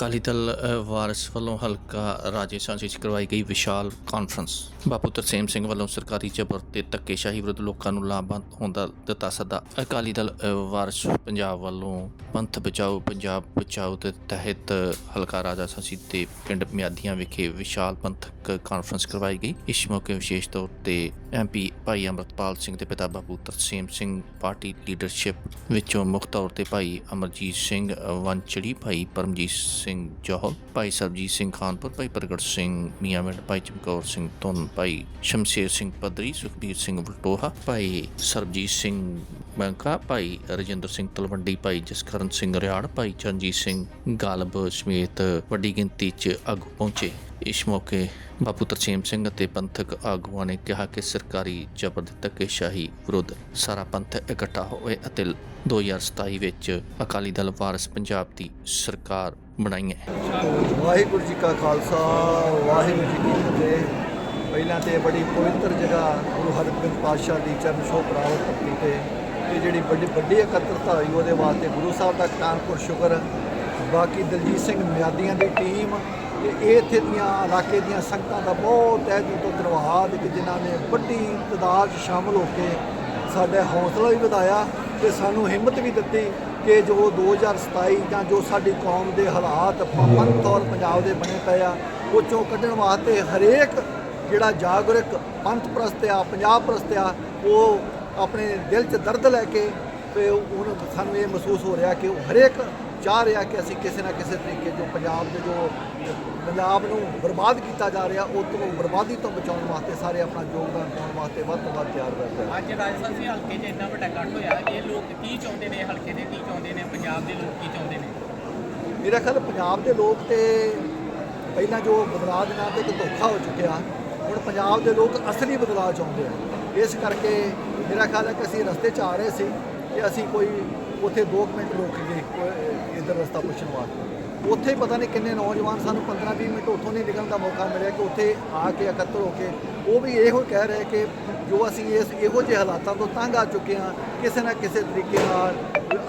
ਅਕਾਲੀ ਦਲ ਅ, ਵਾਰਿਸ ਵੱਲੋਂ ਹਲਕਾ ਰਾਜਸਥਾਨ ਵਿੱਚ ਕਰਵਾਈ ਗਈ ਵਿਸ਼ਾਲ ਕਾਨਫਰੰਸ ਬਾਪੂ ਤਰਸੇਮ ਸਿੰਘ ਵੱਲੋਂ ਸਰਕਾਰੀ ਜ਼ਬਰ ਤੇ ਧੱਕੇਸ਼ਾਹੀ ਵਿਰੁੱਧ ਲੋਕਾਂ ਨੂੰ ਲਾਭਵੰਦ ਹੋਣ ਦਾ ਦਿੱਤਾ ਸੱਦਾ। ਅਕਾਲੀ ਦਲ ਵਾਰਸ ਪੰਜਾਬ ਵੱਲੋਂ ਪੰਥ ਬਚਾਓ, ਪੰਜਾਬ ਬਚਾਓ ਦੇ ਤਹਿਤ ਹਲਕਾ ਰਾਜਸਥਾਨ ਦੇ ਪਿੰਡ ਮਿਆਦੀਆਂ ਵਿਖੇ ਵਿਸ਼ਾਲ ਪੰਥਕ ਕਾਨਫਰੰਸ ਕਰਵਾਈ ਗਈ। ਇਸ ਮੌਕੇ ਵਿਸ਼ੇਸ਼ ਤੌਰ ਤੇ ਐਮਪੀ ਭਾਈ ਅਮਰਪਾਲ ਸਿੰਘ ਦੇ ਪਿਤਾ ਬਾਪੂ ਤਰਸੇਮ ਸਿੰਘ, ਪਾਰਟੀ ਲੀਡਰਸ਼ਿਪ ਵਿੱਚੋਂ ਮੁੱਖ ਤੌਰ ਤੇ ਭਾਈ ਅਮਰਜੀਤ ਸਿੰਘ, ਵੰਚੜੀ ਭਾਈ ਪਰਮਜੀਤ ਸਿੰਘ ਜੋਹਲ ਭਾਈ ਸਰਬਜੀਤ ਸਿੰਘ ਖਾਨਪੁਰ, ਭਾਈ ਪ੍ਰਗਟ ਸਿੰਘ ਮੀਆਂਵਿੰਡ ਭਾਈ ਚਮਕੌਰ ਸਿੰਘ ਧੁੰਨ ਭਾਈ ਸ਼ਮਸ਼ੇਰ ਸਿੰਘ ਪਦਰੀ ਸੁਖਬੀਰ ਸਿੰਘ ਵਲਟੋਹਾ, ਭਾਈ ਸਰਬਜੀਤ ਸਿੰਘ ਬੰਕਾ ਭਾਈ ਰਜਿੰਦਰ ਸਿੰਘ ਤਲਵੰਡੀ, ਭਾਈ ਜਸਕਰਨ ਸਿੰਘ ਰਿਆੜ, ਭਾਈ ਚਰਨਜੀਤ ਸਿੰਘ ਗਾਲਬ ਸਮੇਤ ਵੱਡੀ ਗਿਣਤੀ 'ਚ ਆਗੂ ਪਹੁੰਚੇ। ਇਸ ਮੌਕੇ ਬਾਪੂ ਤਰਸੇਮ ਸਿੰਘ ਅਤੇ ਪੰਥਕ ਆਗੂਆਂ ਨੇ ਕਿਹਾ ਕਿ ਸਰਕਾਰੀ ਜ਼ਬਰ ਦੀ ਧੱਕੇਸ਼ਾਹੀ ਵਿਰੁੱਧ ਸਾਰਾ ਪੰਥ ਇਕੱਠਾ ਹੋਏ ਅਤੇ 2027 ਵਿੱਚ ਅਕਾਲੀ ਦਲ ਵਾਰਸ ਪੰਜਾਬ ਦੀ ਸਰਕਾਰ ਬਣਾਈ ਹੈ। ਵਾਹਿਗੁਰੂ ਜੀ ਕਾ ਖਾਲਸਾ, ਵਾਹਿਗੁਰੂ ਜੀ ਕੀ ਫਤਿਹ। ਪਹਿਲਾਂ ਤੇ ਬੜੀ ਪਵਿੱਤਰ ਜਗ੍ਹਾ ਗੁਰੂ ਹਰਗੋਬਿੰਦ ਪਾਤਸ਼ਾਹ ਦੀ ਚਰਨ ਛੋਹ ਪ੍ਰਾਪਤ ਧਰਤੀ ਤੇ ਇਹ ਜਿਹੜੀ ਵੱਡੀ ਵੱਡੀ ਇਕੱਤਰਤਾ ਹੋਈ ਉਹਦੇ ਵਾਸਤੇ ਗੁਰੂ ਸਾਹਿਬ ਦਾ ਕਾਨਪੁਰ ਸ਼ੁਕਰ। ਬਾਕੀ ਦਲਜੀਤ ਸਿੰਘ ਮਿਆਦੀਆਂ ਦੀ ਟੀਮ ਤੇ ਇਹ ਇੱਥੇ ਦੀਆਂ ਇਲਾਕੇ ਦੀਆਂ ਸੰਗਤਾਂ ਦਾ ਬਹੁਤ ਤਹਿ ਦਿਲ ਤੋਂ ਧੰਨਵਾਦ ਕਿ ਜਿਨ੍ਹਾਂ ਨੇ ਵੱਡੀ ਤਾਦਾਦ 'ਚ ਸ਼ਾਮਲ ਹੋ ਕੇ ਸਾਡਾ ਹੌਸਲਾ ਵੀ ਵਧਾਇਆ ਤੇ ਸਾਨੂੰ ਹਿੰਮਤ ਵੀ ਦਿੱਤੀ ਕਿ ਜੋ 2027 ਜਾਂ ਜੋ ਸਾਡੀ ਕੌਮ ਦੇ ਹਾਲਾਤ ਪੰਥ ਤੌਰ ਪੰਜਾਬ ਦੇ ਬਣੇ ਪਏ ਆ, ਉਹ ਚੋਂ ਕੱਢਣ ਵਾਸਤੇ ਹਰੇਕ ਜਿਹੜਾ ਜਾਗਰੂਕ ਪੰਥ ਪ੍ਰਸਤ ਆ ਪੰਜਾਬ ਪ੍ਰਸਤ ਆ ਉਹ ਆਪਣੇ ਦਿਲ 'ਚ ਦਰਦ ਲੈ ਕੇ ਤੇ ਹੁਣ ਸਾਨੂੰ ਇਹ ਮਹਿਸੂਸ ਹੋ ਰਿਹਾ ਕਿ ਉਹ ਹਰੇਕ ਚਾਹ ਰਿਹਾ ਕਿ ਅਸੀਂ ਕਿਸੇ ਨਾ ਕਿਸੇ ਤਰੀਕੇ ਜੋ ਪੰਜਾਬ ਦੇ ਜੋ ਪੰਜਾਬ ਨੂੰ ਬਰਬਾਦ ਕੀਤਾ ਜਾ ਰਿਹਾ ਉਹ ਤੋਂ ਬਰਬਾਦੀ ਤੋਂ ਬਚਾਉਣ ਵਾਸਤੇ ਸਾਰੇ ਆਪਣਾ ਯੋਗਦਾਨ ਪਾਉਣ ਵਾਸਤੇ ਵੱਧ ਤੋਂ ਵੱਧ ਤਿਆਰ ਰਹਿੰਦੇ ਆ। ਅੱਜ ਰਾਜਸਥਾਨ ਦੇ ਹਲਕੇ 'ਚ ਇੰਨਾ ਵੱਡਾ ਇਕੱਠ ਹੋਇਆ ਇਹ ਲੋਕ ਕੀ ਚਾਹੁੰਦੇ ਨੇ ਹਲਕੇ ਦੇ ਕੀ ਚਾਹੁੰਦੇ ਨੇ ਪੰਜਾਬ ਦੇ ਲੋਕ ਕੀ ਚਾਹੁੰਦੇ ਨੇ? ਮੇਰਾ ਖਿਆਲ ਪੰਜਾਬ ਦੇ ਲੋਕ ਤੇ ਪਹਿਲਾਂ ਜੋ ਬਦਲਾਅ ਦੇ ਨਾਂ ਤੇ ਇੱਕ ਧੋਖਾ ਹੋ ਚੁੱਕਿਆ ਹੁਣ ਪੰਜਾਬ ਦੇ ਲੋਕ ਅਸਲੀ ਬਦਲਾਅ ਚਾਹੁੰਦੇ ਆ। ਇਸ ਕਰਕੇ ਮੇਰਾ ਖਿਆਲ ਹੈ ਕਿ ਅਸੀਂ ਰਸਤੇ 'ਚ ਆ ਰਹੇ ਸੀ ਕਿ ਅਸੀਂ ਕੋਈ ਉੱਥੇ 2 ਮਿੰਟ ਰੁਕ ਗਏ ਕੋਈ ਇੱਧਰ ਰਸਤਾ ਪੁੱਛਣ ਵਾਸਤੇ। ਉੱਥੇ ਹੀ ਪਤਾ ਨਹੀਂ ਕਿੰਨੇ ਨੌਜਵਾਨ ਸਾਨੂੰ 15-20 ਮਿੰਟ ਉੱਥੋਂ ਨਹੀਂ ਨਿਕਲਣ ਦਾ ਮੌਕਾ ਮਿਲਿਆ ਕਿ ਉੱਥੇ ਆ ਕੇ ਇਕੱਤਰ ਹੋ ਕੇ ਉਹ ਵੀ ਇਹੋ ਕਹਿ ਰਹੇ ਕਿ ਜੋ ਅਸੀਂ ਇਸ ਇਹੋ ਜਿਹੇ ਹਾਲਾਤਾਂ ਤੋਂ ਤੰਗ ਆ ਚੁੱਕੇ ਹਾਂ ਕਿਸੇ ਨਾ ਕਿਸੇ ਤਰੀਕੇ ਨਾਲ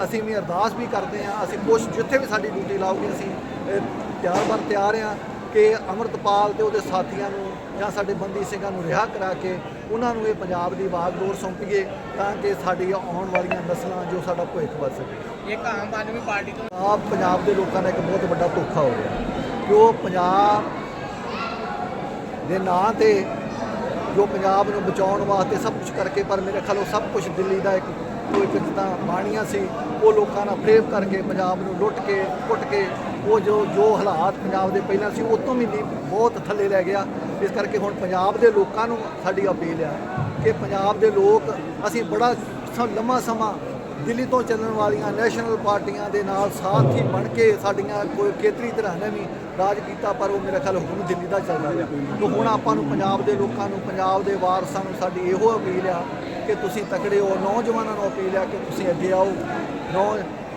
ਅਸੀਂ ਵੀ ਅਰਦਾਸ ਵੀ ਕਰਦੇ ਹਾਂ ਅਸੀਂ ਕੋਸ਼ਿਸ਼ ਜਿੱਥੇ ਵੀ ਸਾਡੀ ਡਿਊਟੀ ਲਾਓਗੇ ਅਸੀਂ ਅਹ, ਤਿਆਰ ਬਰ ਤਿਆਰ ਹਾਂ ਕਿ ਅਮਰਤਪਾਲ ਤੇ ਉਹਦੇ ਸਾਥੀਆਂ ਨੂੰ ਜਾਂ ਸਾਡੇ ਬੰਦੀ ਸਿੰਘਾਂ ਨੂੰ ਰਿਹਾ ਕਰਾ ਕੇ ਉਹਨਾਂ ਨੂੰ ਇਹ ਪੰਜਾਬ ਦੀ ਬਾਗਡੋਰ ਸੌਂਪੀਏ ਤਾਂ ਕਿ ਸਾਡੀ ਆਉਣ ਵਾਲੀਆਂ ਨਸਲਾਂ ਜੋ ਸਾਡਾ ਭਵਿੱਖ ਬਚ ਸਕੇ। ਇੱਕ ਆਮ ਆਦਮੀ ਪਾਰਟੀ ਤੋਂ ਆਪ ਪੰਜਾਬ ਦੇ ਲੋਕਾਂ ਦਾ ਇੱਕ ਬਹੁਤ ਵੱਡਾ ਧੋਖਾ ਹੋ ਰਿਹਾ ਕਿ ਉਹ ਪੰਜਾਬ ਦੇ ਨਾਂ ਤੇ ਜੋ ਪੰਜਾਬ ਨੂੰ ਬਚਾਉਣ ਵਾਸਤੇ ਸਭ ਕੁਝ ਕਰਕੇ ਪਰ ਮੇਰੇ ਖਿਆਲ ਉਹ ਸਭ ਕੁਝ ਦਿੱਲੀ ਦਾ ਇੱਕ ਕੋਈ ਇੱਕ ਜਿੱਦਾਂ ਬਾਣੀਆਂ ਸੀ ਉਹ ਲੋਕਾਂ ਨਾਲ ਫਰੇਬ ਕਰਕੇ ਪੰਜਾਬ ਨੂੰ ਲੁੱਟ ਕੇ ਕੁੱਟ ਕੇ ਉਹ ਜੋ ਜੋ ਹਾਲਾਤ ਪੰਜਾਬ ਦੇ ਪਹਿਲਾਂ ਸੀ, ਉਹ ਤੋਂ ਵੀ ਨਹੀਂ, ਬਹੁਤ ਥੱਲੇ ਲੈ ਗਿਆ। ਇਸ ਕਰਕੇ ਹੁਣ ਪੰਜਾਬ ਦੇ ਲੋਕਾਂ ਨੂੰ ਸਾਡੀ ਅਪੀਲ ਆ ਕਿ ਪੰਜਾਬ ਦੇ ਲੋਕ, ਅਸੀਂ ਬੜਾ ਲੰਮਾ ਸਮਾਂ ਦਿੱਲੀ ਤੋਂ ਚੱਲਣ ਵਾਲੀਆਂ ਨੈਸ਼ਨਲ ਪਾਰਟੀਆਂ ਦੇ ਨਾਲ ਸਾਥੀ ਬਣ ਕੇ ਸਾਡੀਆਂ ਕੋਈ ਖੇਤਰੀ ਤਰ੍ਹਾਂ ਨੇ ਵੀ ਰਾਜ ਕੀਤਾ, ਪਰ ਉਹ ਮੇਰਾ ਖਿਆਲ ਹੁਣ ਦਿੱਲੀ ਦਾ ਚੱਲਦਾ ਰਿਹਾ ਤੇ ਹੁਣ ਆਪਾਂ ਨੂੰ ਪੰਜਾਬ ਦੇ ਲੋਕਾਂ ਨੂੰ, ਪੰਜਾਬ ਦੇ ਵਾਰਸਾਂ ਨੂੰ ਸਾਡੀ ਇਹੋ ਅਪੀਲ ਆ ਕਿ ਤੁਸੀਂ ਤਕੜੇ ਹੋ, ਨੌਜਵਾਨਾਂ ਨੂੰ ਅਪੀਲ ਆ ਕਿ ਤੁਸੀਂ ਅੱਗੇ ਆਓ। ਨੌ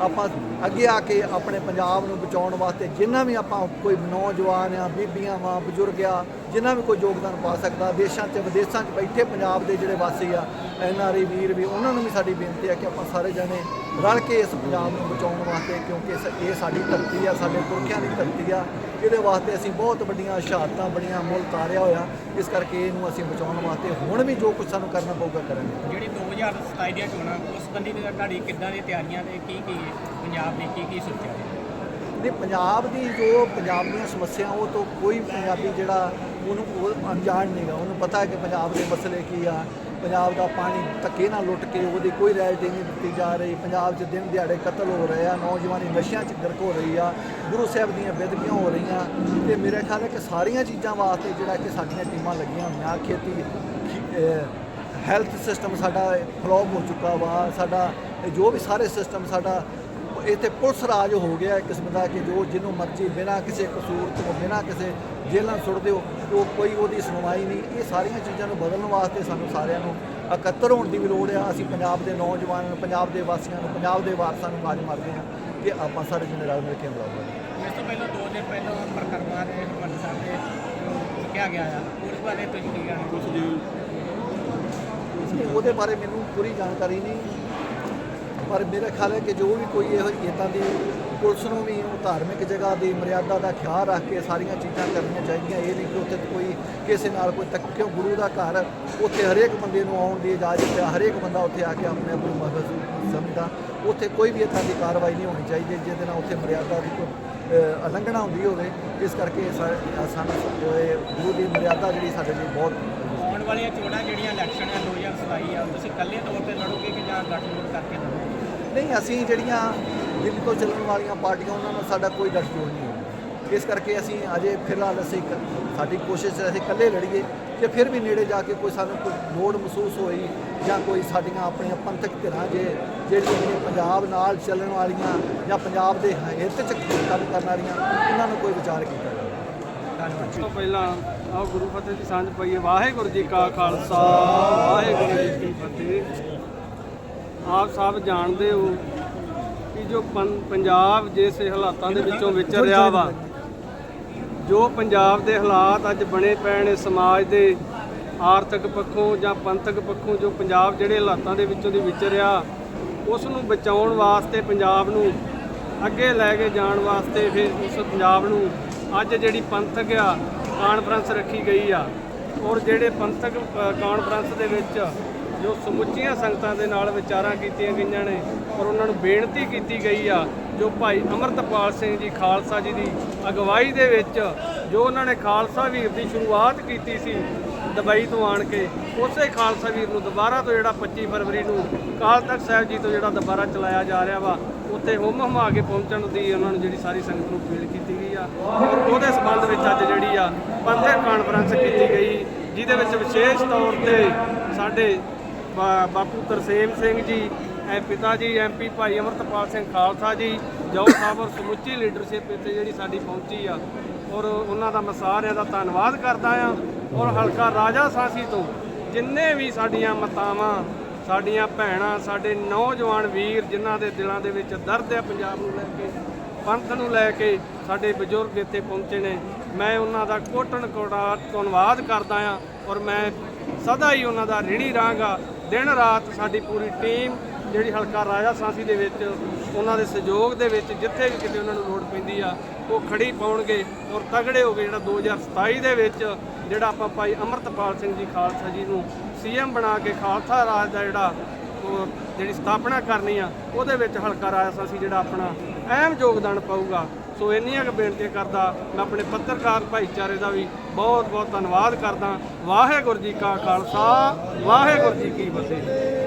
ਆਪਾਂ ਅੱਗੇ ਆ ਕੇ ਆਪਣੇ ਪੰਜਾਬ ਨੂੰ ਬਚਾਉਣ ਵਾਸਤੇ ਜਿੰਨਾ ਵੀ ਆਪਾਂ ਕੋਈ ਨੌਜਵਾਨ ਆ, ਬੀਬੀਆਂ ਵਾ, ਬਜ਼ੁਰਗ ਆ, ਜਿੰਨਾ ਵੀ ਕੋਈ ਯੋਗਦਾਨ ਪਾ ਸਕਦਾ, ਦੇਸ਼ਾਂ 'ਚ ਵਿਦੇਸ਼ਾਂ 'ਚ ਬੈਠੇ ਪੰਜਾਬ ਦੇ ਜਿਹੜੇ ਵਾਸੀ ਆ, ਐਨ ਆਰ ਆਈ ਵੀਰ ਵੀ, ਉਹਨਾਂ ਨੂੰ ਵੀ ਸਾਡੀ ਬੇਨਤੀ ਆ ਕਿ ਆਪਾਂ ਸਾਰੇ ਜਣੇ ਰਲ ਕੇ ਇਸ ਪੰਜਾਬ ਨੂੰ ਬਚਾਉਣ ਵਾਸਤੇ, ਕਿਉਂਕਿ ਇਹ ਸਾਡੀ ਧਰਤੀ ਆ, ਸਾਡੇ ਪੁਰਖਿਆਂ ਦੀ ਧਰਤੀ ਆ, ਇਹਦੇ ਵਾਸਤੇ ਅਸੀਂ ਬਹੁਤ ਵੱਡੀਆਂ ਸ਼ਹਾਦਤਾਂ, ਬੜੀਆਂ ਮੁੱਲ ਤਾਰਿਆ ਹੋਇਆ, ਇਸ ਕਰਕੇ ਇਹਨੂੰ ਅਸੀਂ ਬਚਾਉਣ ਵਾਸਤੇ ਹੁਣ ਵੀ ਜੋ ਕੁਝ ਸਾਨੂੰ ਕਰਨਾ ਪਊਗਾ ਕਰਾਂਗੇ। ਜਿਹੜੀ 2027 ਦੀਆਂ ਚੋਣਾਂ, ਉਸ ਸੰਬੰਧੀ ਤੁਹਾਡੀ ਕਿੱਦਾਂ ਦੀਆਂ ਤਿਆਰੀਆਂ ਤੇ ਕੀ ਕੀ ਪੰਜਾਬ ਨੇ ਕੀ ਕੀ ਸੋਚਿਆ? ਨਹੀਂ, ਪੰਜਾਬ ਦੀ ਜੋ ਪੰਜਾਬ ਦੀਆਂ ਸਮੱਸਿਆ, ਉਹ ਤੋਂ ਕੋਈ ਪੰਜਾਬੀ ਜਿਹੜਾ ਉਹਨੂੰ ਉਹ ਅਣਜਾਣ ਨਹੀਂਗਾ ਉਹਨੂੰ ਪਤਾ ਹੈ ਕਿ ਪੰਜਾਬ ਦੇ ਮਸਲੇ ਕੀ ਆ, ਪੰਜਾਬ ਦਾ ਪਾਣੀ ਧੱਕੇ ਨਾਲ ਲੁੱਟ ਕੇ ਉਹਦੀ ਕੋਈ ਰੈਲਟੀ ਨਹੀਂ ਦਿੱਤੀ ਜਾ ਰਹੀ। ਪੰਜਾਬ 'ਚ ਦਿਨ ਦਿਹਾੜੇ ਕਤਲ ਹੋ ਰਹੇ ਆ, ਨੌਜਵਾਨੀ ਨਸ਼ਿਆਂ 'ਚ ਗਰਕ ਹੋ ਰਹੀ ਆ, ਗੁਰੂ ਸਾਹਿਬ ਦੀਆਂ ਬੇਦਬੀਆਂ ਹੋ ਰਹੀਆਂ। ਤੇ ਮੇਰੇ ਖਿਆਲ ਹੈ ਕਿ ਸਾਰੀਆਂ ਚੀਜ਼ਾਂ ਵਾਸਤੇ ਜਿਹੜਾ ਕਿ ਸਾਡੀਆਂ ਟੀਮਾਂ ਲੱਗੀਆਂ ਹੋਈਆਂ, ਖੇਤੀ ਹੈਲਥ ਸਿਸਟਮ ਸਾਡਾ ਫਲੋਪ ਹੋ ਚੁੱਕਾ ਵਾ, ਸਾਡਾ ਇਹ ਜੋ ਵੀ ਸਾਰੇ ਸਿਸਟਮ ਸਾਡਾ ਇੱਥੇ ਪੁਲਿਸ ਰਾਜ ਹੋ ਗਿਆ ਇੱਕ ਕਿਸਮ ਦਾ ਕਿ ਜੋ ਜਿਹਨੂੰ ਮਰਜ਼ੀ ਬਿਨਾਂ ਕਿਸੇ ਕਸੂਰ ਤੋਂ ਬਿਨਾਂ ਕਿਸੇ ਜੇਲ੍ਹਾਂ ਸੁੱਟ ਦਿਓ ਉਹ ਕੋਈ ਉਹਦੀ ਸੁਣਵਾਈ ਨਹੀਂ। ਇਹ ਸਾਰੀਆਂ ਚੀਜ਼ਾਂ ਨੂੰ ਬਦਲਣ ਵਾਸਤੇ ਸਾਨੂੰ ਸਾਰਿਆਂ ਨੂੰ ਇਕੱਤਰ ਹੋਣ ਦੀ ਵੀ ਲੋੜ ਆ। ਅਸੀਂ ਪੰਜਾਬ ਦੇ ਨੌਜਵਾਨਾਂ ਨੂੰ ਪੰਜਾਬ ਦੇ ਵਾਸੀਆਂ ਨੂੰ ਪੰਜਾਬ ਦੇ ਵਾਰਸਾਂ ਨੂੰ ਆਵਾਜ਼ ਮਾਰਦੇ ਹਾਂ ਕਿ ਆਪਾਂ ਸਾਰੇ ਜਿਹਨੇ ਰਲ ਮਿਲ ਕੇ ਅੰਦਰ ਇਸ ਤੋਂ ਪਹਿਲਾਂ ਦੋ ਦਿਨ ਪਹਿਲਾਂ ਪ੍ਰਕਰਮਾ ਦੇ ਹਰਮੰਦਰ ਸਾਹਿਬ ਦੇ ਚੁੱਕਿਆ ਗਿਆ ਆ। ਉਸ ਬਾਰੇ ਤੁਸੀਂ ਕੀ ਕਹਿਣਾ ਉਹਦੇ ਬਾਰੇ ਮੈਨੂੰ ਪੂਰੀ ਜਾਣਕਾਰੀ ਨਹੀਂ। ਪਰ ਮੇਰਾ ਖਿਆਲ ਹੈ ਕਿ ਜੋ ਵੀ ਕੋਈ ਇਹੋ ਇਦਾਂ ਦੀ, ਪੁਲਿਸ ਨੂੰ ਵੀ ਉਹ ਧਾਰਮਿਕ ਜਗ੍ਹਾ ਦੀ ਮਰਿਆਦਾ ਦਾ ਖਿਆਲ ਰੱਖ ਕੇ ਸਾਰੀਆਂ ਚੀਜ਼ਾਂ ਕਰਨੀਆਂ ਚਾਹੀਦੀਆਂ। ਇਹ ਨਹੀਂ ਕਿ ਉੱਥੇ ਕੋਈ ਕਿਸੇ ਨਾਲ ਕੋਈ ਤੱਕ, ਕਿਉਂ ਗੁਰੂ ਦਾ ਘਰ, ਉੱਥੇ ਹਰੇਕ ਬੰਦੇ ਨੂੰ ਆਉਣ ਦੀ ਇਜਾਜ਼ਤ ਹੈ। ਹਰੇਕ ਬੰਦਾ ਉੱਥੇ ਆ ਕੇ ਆਪਣੇ ਆਪ ਨੂੰ ਮਹਿਸੂਸ ਸਮਝਦਾ। ਉੱਥੇ ਕੋਈ ਵੀ ਇਦਾਂ ਦੀ ਕਾਰਵਾਈ ਨਹੀਂ ਹੋਣੀ ਚਾਹੀਦੀ ਜਿਹਦੇ ਨਾਲ ਉੱਥੇ ਮਰਿਆਦਾ ਦੀ ਕੋਈ ਉਲੰਘਣਾ ਹੁੰਦੀ ਹੋਵੇ। ਇਸ ਕਰਕੇ ਸਾ- ਸਾਨੂੰ ਗੁਰੂ ਦੀ ਮਰਿਆਦਾ ਜਿਹੜੀ ਸਾਡੇ ਲਈ ਬਹੁਤ ਆਉਣ ਵਾਲੀਆਂ ਚੋਣਾਂ ਜਿਹੜੀਆਂ ਇਲੈਕਸ਼ਨ ਹੈ 2027 ਆ, ਤੁਸੀਂ ਇਕੱਲੇ ਤੌਰ ਤੇ ਲੜੋਗੇ ਕਿ ਜਾਂ ਗੱਠਜੋੜ ਕਰਕੇ ਲੜੋਗੇ? ਨਹੀਂ, ਅਸੀਂ ਜਿਹੜੀਆਂ ਦਿੱਲੀ ਤੋਂ ਚੱਲਣ ਵਾਲੀਆਂ ਪਾਰਟੀਆਂ, ਉਹਨਾਂ ਨਾਲ ਸਾਡਾ ਕੋਈ ਗੱਠਜੋੜ ਨਹੀਂ ਹੈ ਇਸ ਕਰਕੇ ਅਸੀਂ ਅਜੇ ਫਿਲਹਾਲ ਅਸੀਂ ਕ- ਸਾਡੀ ਕੋਸ਼ਿਸ਼ ਹੈ ਅਸੀਂ ਇਕੱਲੇ ਲੜੀਏ ਜੇ ਫਿਰ ਵੀ ਨੇੜੇ ਜਾ ਕੇ ਕੋਈ ਸਾਨੂੰ ਕੋਈ ਲੋੜ ਮਹਿਸੂਸ ਹੋਈ ਜਾਂ ਕੋਈ ਸਾਡੀਆਂ ਆਪਣੀਆਂ ਪੰਥਕ ਧਿਰਾਂ ਜੇ, ਜਿਹੜੀਆਂ ਪੰਜਾਬ ਨਾਲ ਚੱਲਣ ਵਾਲੀਆਂ ਜਾਂ ਪੰਜਾਬ ਦੇ ਹਿੱਤ 'ਚ ਕੰਮ ਕਰਨ ਵਾਲੀਆਂ, ਉਹਨਾਂ ਨੂੰ ਕੋਈ ਵਿਚਾਰ ਕੀਤਾ ਜਾਵੇ। ਧੰਨਵਾਦ ਤੋਂ ਪਹਿਲਾਂ ਆਓ ਗੁਰੂ ਫਤਿਹ ਦੀ ਸਾਂਝ ਪਈਏ। ਵਾਹਿਗੁਰੂ ਜੀ ਕਾ ਖਾਲਸਾ, ਵਾਹਿਗੁਰੂ ਜੀ ਕੀ ਫਤਿਹ। ਆਪ ਸਭ ਜਾਣਦੇ ਹੋ ਕਿ ਜੋ ਪੰਜਾਬ ਜਿਸ ਹਾਲਾਤਾਂ ਦੇ ਵਿੱਚੋਂ ਵਿਚਰ ਰਿਹਾ ਵਾ ਜੋ ਪੰਜਾਬ ਦੇ ਹਾਲਾਤ ਅੱਜ ਬਣੇ ਪਏ ਨੇ ਸਮਾਜ ਦੇ ਆਰਥਿਕ ਪੱਖੋਂ ਜਾਂ ਪੰਥਕ ਪੱਖੋਂ ਜੋ ਪੰਜਾਬ ਜਿਹੜੇ ਹਾਲਾਤਾਂ ਦੇ ਵਿੱਚੋਂ ਦੀ ਵਿਚਰਿਆ ਉਸ ਨੂੰ ਬਚਾਉਣ ਵਾਸਤੇ ਪੰਜਾਬ ਨੂੰ ਅੱਗੇ ਲੈ ਕੇ ਜਾਣ ਵਾਸਤੇ ਫਿਰ ਉਸ ਪੰਜਾਬ ਨੂੰ ਅੱਜ ਜਿਹੜੀ ਪੰਥਕ ਆ ਕਾਨਫਰੰਸ ਰੱਖੀ ਗਈ ਆ। ਔਰ ਜਿਹੜੇ ਪੰਥਕ ਕਾਨਫਰੰਸ ਦੇ ਵਿੱਚ ਜੋ ਸਮੁੱਚੀਆਂ ਸੰਗਤਾਂ ਦੇ ਨਾਲ ਵਿਚਾਰਾਂ ਕੀਤੀਆਂ ਗਈਆਂ ਨੇ ਔਰ ਉਹਨਾਂ ਨੂੰ ਬੇਨਤੀ ਕੀਤੀ ਗਈ ਆ, ਜੋ ਭਾਈ ਅਮਰਤਪਾਲ ਸਿੰਘ ਜੀ ਖਾਲਸਾ ਜੀ ਦੀ ਅਗਵਾਈ ਦੇ ਵਿੱਚ ਜੋ ਉਹਨਾਂ ਨੇ ਖਾਲਸਾ ਵੀਰ ਦੀ ਸ਼ੁਰੂਆਤ ਕੀਤੀ ਸੀ ਦੁਬਈ ਤੋਂ ਆਣ ਕੇ, ਉਸੇ ਖਾਲਸਾ ਵੀਰ ਨੂੰ ਦੁਬਾਰਾ ਤੋਂ ਜਿਹੜਾ 25 ਫਰਵਰੀ ਨੂੰ ਕਾਲ ਤਖਤ ਸਾਹਿਬ ਜੀ ਤੋਂ ਜਿਹੜਾ ਦੁਬਾਰਾ ਚਲਾਇਆ ਜਾ ਰਿਹਾ ਵਾ, ਉੱਥੇ ਹੁਮ ਹੁਮਾ ਕੇ ਪਹੁੰਚਣ ਦੀ ਉਹਨਾਂ ਨੂੰ ਜਿਹੜੀ ਸਾਰੀ ਸੰਗਤ ਨੂੰ ਅਪੀਲ ਕੀਤੀ ਗਈ ਆ। ਔਰ ਉਹਦੇ ਸੰਬੰਧ ਵਿੱਚ ਅੱਜ ਜਿਹੜੀ ਆ ਪੰਥਕ ਕਾਨਫਰੰਸ ਕੀਤੀ ਗਈ, ਜਿਹਦੇ ਵਿੱਚ ਵਿਸ਼ੇਸ਼ ਤੌਰ ਤੇ ਸਾਡੇ ਬਾਪੂ ਤਰਸੇਮ ਸਿੰਘ ਜੀ, ਐ ਪਿਤਾ ਜੀ ਐਮਪੀ ਭਾਈ ਅਮਰਤਪਾਲ ਸਿੰਘ ਖਾਲਸਾ ਜੀ ਜੋ ਸਾਹਿਬ ਔਰ ਸਮੁੱਚੀ ਲੀਡਰਸ਼ਿਪ ਇੱਥੇ ਜਿਹੜੀ ਸਾਡੀ ਪਹੁੰਚੀ ਆ। ਔਰ ਉਹਨਾਂ ਦਾ ਮੈਂ ਸਾਰਿਆਂ ਦਾ ਧੰਨਵਾਦ ਕਰਦਾ ਆ। ਔਰ ਹਲਕਾ ਰਾਜਾ ਸਾਸੀ ਤੋਂ ਜਿੰਨੇ ਵੀ ਸਾਡੀਆਂ ਮਤਾਵਾਂ, ਸਾਡੀਆਂ ਭੈਣਾਂ, ਸਾਡੇ ਨੌਜਵਾਨ ਵੀਰ ਜਿਨ੍ਹਾਂ ਦੇ ਦਿਲਾਂ ਦੇ ਵਿੱਚ ਦਰਦ ਹੈ ਪੰਜਾਬ ਨੂੰ ਲੈ ਕੇ, ਪੰਥ ਨੂੰ ਲੈ ਕੇ ਸਾਡੇ ਬਜ਼ੁਰਗ ਇੱਥੇ ਪਹੁੰਚੇ ਨੇ। ਮੈਂ ਉਹਨਾਂ ਦਾ ਕੋਟਣ ਕੋਟਾ ਧੰਨਵਾਦ ਕਰਦਾ ਆ। ਔਰ ਮੈਂ ਸਦਾ ਹੀ ਉਹਨਾਂ ਦਾ ਰਿਣੀ ਰਹਾਂਗਾ ਦਿਨ ਰਾਤ ਸਾਡੀ ਪੂਰੀ ਟੀਮ ਜਿਹੜੀ ਹਲਕਾ ਰਾਜਾ ਸਾਂਸੀ ਦੇ ਵਿੱਚ, ਉਹਨਾਂ ਦੇ ਸਹਿਯੋਗ ਦੇ ਵਿੱਚ ਜਿੱਥੇ ਵੀ ਕਿਤੇ ਉਹਨਾਂ ਨੂੰ ਲੋੜ ਪੈਂਦੀ ਆ, ਉਹ ਖੜੀ ਪਾਉਣਗੇ ਔਰ ਤਗੜੇ ਹੋ ਕੇ ਜਿਹੜਾ 2027 ਦੇ ਵਿੱਚ ਜਿਹੜਾ ਆਪਾਂ ਭਾਈ ਅਮਰਤਪਾਲ ਸਿੰਘ ਜੀ ਖਾਲਸਾ ਜੀ ਨੂੰ ਸੀਐਮ ਬਣਾ ਕੇ ਖਾਲਸਾ ਰਾਜ ਦਾ ਜਿਹੜਾ ਉਹ ਜਿਹੜੀ ਸਥਾਪਨਾ ਕਰਨੀ ਆ, ਉਹਦੇ ਵਿੱਚ ਹਲਕਾ ਰਾਜਾ ਸਾਂਸੀ ਜਿਹੜਾ ਆਪਣਾ ਅਹਿਮ ਯੋਗਦਾਨ ਪਾਊਗਾ। ਸੋ ਇੰਨੀਆਂ ਕੁ ਬੇਨਤੀਆਂ ਕਰਦਾ, ਮੈਂ ਆਪਣੇ ਪੱਤਰਕਾਰ ਭਾਈਚਾਰੇ ਦਾ ਵੀ ਬਹੁਤ ਬਹੁਤ ਧੰਨਵਾਦ ਕਰਦਾ। ਵਾਹਿਗੁਰੂ ਜੀ ਕਾ ਖਾਲਸਾ, ਵਾਹਿਗੁਰੂ ਜੀ ਕੀ ਫਤਿਹ।